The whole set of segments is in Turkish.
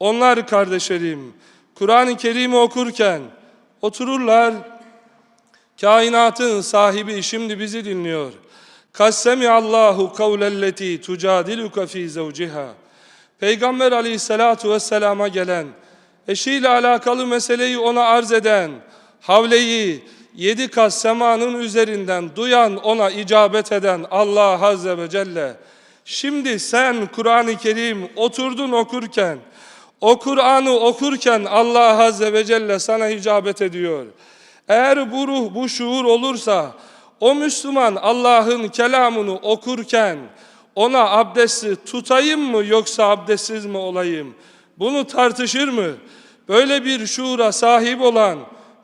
Onlar kardeşlerim Kur'an-ı Kerim'i okurken otururlar kainatın sahibi şimdi bizi dinliyor. Kassemi Allahu kavlelleti tucadiluka fi zevciha. Peygamber aleyhissalatu vesselama gelen, eşiyle alakalı meseleyi ona arz eden, havleyi yedi kat semanın üzerinden duyan, ona icabet eden Allah Azze ve Celle. Şimdi sen Kur'an-ı Kerim oturdun okurken, o Kur'an'ı okurken Allah Azze ve Celle sana icabet ediyor. Eğer bu ruh, bu şuur olursa, o Müslüman Allah'ın kelamını okurken, ona abdesti tutayım mı yoksa abdestsiz mi olayım? Bunu tartışır mı? Böyle bir şuura sahip olan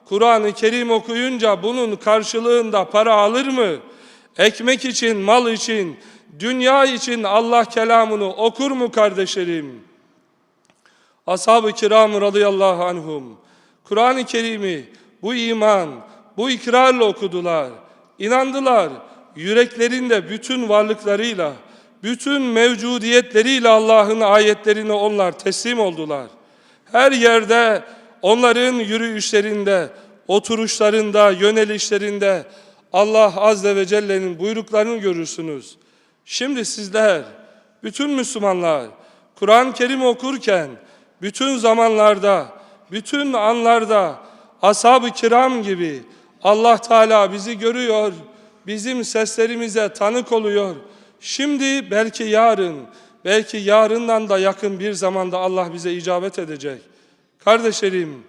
Kur'an-ı Kerim okuyunca bunun karşılığında para alır mı? Ekmek için, mal için, dünya için Allah kelamını okur mu kardeşlerim? Ashab-ı kiram radıyallahu anhum Kur'an-ı Kerim'i bu iman, bu ikrarla okudular. İnandılar. Yüreklerinde bütün varlıklarıyla, bütün mevcudiyetleriyle Allah'ın ayetlerine onlar teslim oldular. Her yerde onların yürüyüşlerinde, oturuşlarında, yönelişlerinde Allah Azze ve Celle'nin buyruklarını görürsünüz. Şimdi sizler, bütün Müslümanlar Kur'an-ı Kerim okurken bütün zamanlarda, bütün anlarda ashab-ı kiram gibi Allah Teala bizi görüyor, bizim seslerimize tanık oluyor. Şimdi belki yarın, belki yarından da yakın bir zamanda Allah bize icabet edecek. Kardeşlerim,